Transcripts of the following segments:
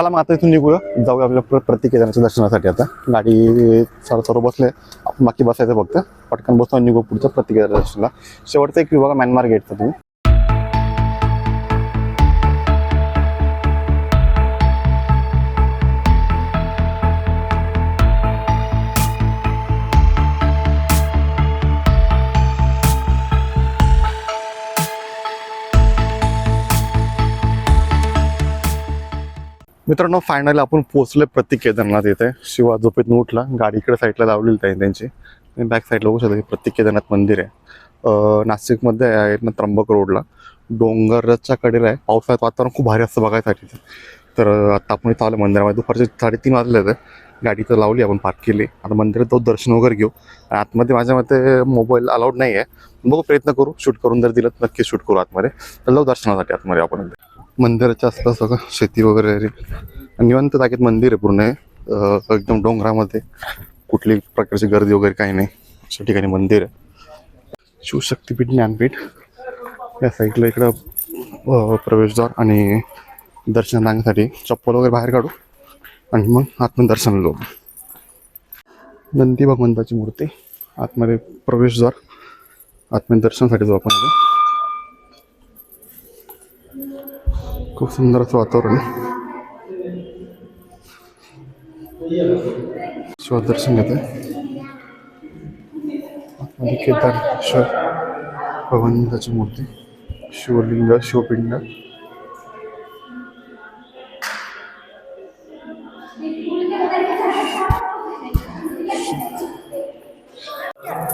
चला मग आता इथून निघूया. जाऊया आपल्या परत प्रत्येक केदारनाथच्या दर्शनासाठी आता. गाडी सर्व सर्व बसले. आपण बाकी बसायचं फक्त. पटकन बसतो आणि निघू पुढच्या प्रत्येक केदारनाथ दर्शनाला. शेवटचा एक विभाग म्यानमार गेटचा तुम्ही. मित्रांनो फायनली आपण पोहोचलोय प्रत्येक केदारनाथ इथे. शिवा झोपेतून उठला गाडी इकडे साईडला लावलेली आहे त्यांची. आणि बॅक साईडला बघू शकता प्रत्येक केदारनाथ मंदिर आहे. नाशिकमध्ये आहे ना त्र्यंबक रोडला. डोंगरच्या कडेला आहे. पावसाळ्यात वातावरण खूप भारी असतं बघायसाठी. तर आता आपण इथं आलं मंदिरामध्ये. दुपारचे साडेतीन वाजले होते गाडी तर लावली आपण पार्क केली. आता मंदिरात जाऊ दर्शन वगैरे घेऊ. आणि आतमध्ये माझ्या मते मोबाईल अलाउड नाही आहे बघू प्रयत्न करू. शूट करून जर दिलं तर नक्की शूट करू आतमध्ये. तर जाऊ दर्शनासाठी आतमध्ये आपण. मंदिराच्या आसपास बघा शेती वगैरे आहे. आणि जागेत मंदिर आहे पूर्ण. आहे एकदम डोंगरामध्ये. कुठली प्रकारची गर्दी वगैरे काही नाही. अशा ठिकाणी मंदिर आहे. शिवशक्तीपीठ ज्ञानपीठ. या साईडला इकडं प्रवेशद्वार आणि दर्शन सांगण्यासाठी चप्पल वगैरे बाहेर काढू. आणि मग आतमध्ये दर्शन लो नंदी भगवंताची मूर्ती. आतमध्ये प्रवेशद्वार. आतमध्ये दर्शनासाठी जाऊ आपण खूप सुंदर असं वातावरण आहे. शिवाय दर्शन घेत आहे केदारेश्वर भगवंताची मूर्ती शिवलिंग शिवपिंड.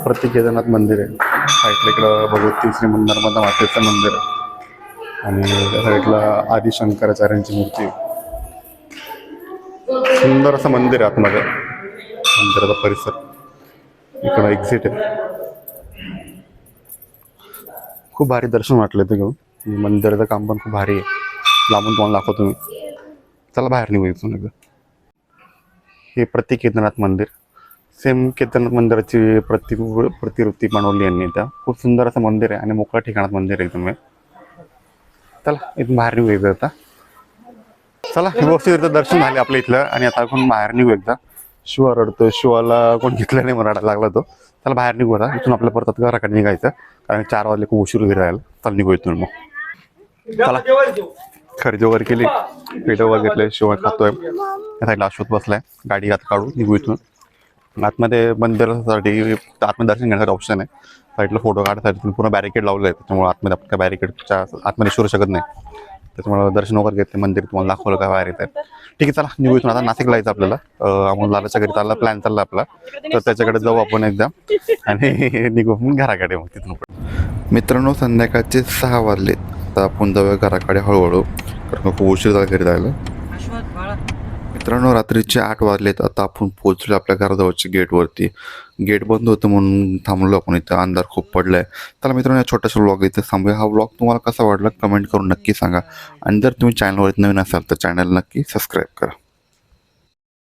प्रत्येक केदारनाथ मंदिर आहे. साईडला इकडं भगवती श्री नर्मदा मातेचं मंदिर आहे. आणि त्या साईडला आदि शंकराचार्यांची मूर्ती. सुंदर असं मंदिर आहे आतमध्ये. मंदिराचा परिसर. इकडं एक्झिट आहे. खूप भारी दर्शन वाटलं ते घेऊन. मंदिराचं काम पण खूप भारी आहे. लांबून तुम्हाला दाखवतो मी. चला बाहेर निघू इथून एकदा. हे प्रति केदारनाथ मंदिर. सेम केदारनाथ मंदिराची प्रति प्रतिवृत्ती बनवली यांनी त्या. खूप सुंदर असं मंदिर आहे आणि मोकळ्या ठिकाणात मंदिर आहे एकदम चला इथून बाहेर निघू एकदा आता. चला व्यवस्थित दर्शन झाले आपल्या इथलं आणि आता आपण बाहेर निघू एकदा. शिवा रडतो शिवाला कोण घेतलं नाही मला रडायला लागला तो. चला बाहेर निघू आता. इथून आपल्या परत घराकडे निघायचं. कारण चार वाजले खूप उशीर घरी राहिला चला निघू इथून मग. चला. खरेदी वगैरे केली. पेट वगैरे घेतले शिवाय खातोय. या साईडला अश्वत बसलाय. गाडी आता काढू निघू इथून. आतमध्ये मंदिरासाठी आतमध्ये दर्शन घेण्यासाठी ऑप्शन आहे. साईडला फोटो काढण्यासाठी तुम्ही पूर्ण बॅरिकेड लावलं आहे त्याच्यामुळे आतमध्ये आपण काय बॅरिकेडच्या आतमध्ये शिरू शकत नाही. त्याच्यामुळे दर्शन वगैरे घेतले मंदिर तुम्हाला दाखवलं काय बाहेर येत आहे ठीक आहे चला निघू इथून आता नाशिकला यायचं आपल्याला. अमोल लालाच्या घरी चालला प्लॅन चालला आपला. तर त्याच्याकडे जाऊ आपण एकदा. आणि निघू मग घराकडे मग तिथून पुढे. मित्रांनो संध्याकाळचे सहा वाजलेत. तर आपण जाऊया घराकडे हळूहळू. कारण खूप उशीर झाला घरी जायला. मित्रांनो रात्रीचे आठ वाजलेत. आता आपण पोहोचलो आपल्या घराजवळच्या गेटवरती. गेट बंद होतं म्हणून थांबलो आपण इथं. अंधार खूप पडलाय. त्याला मित्रांनो या छोट्याशा व्लॉग इथे थांबूया. हा व्लॉग तुम्हाला कसा वाटला कमेंट करून नक्की सांगा. आणि जर तुम्ही चॅनलवर नवीन असाल तर चॅनल नक्की सबस्क्राईब करा.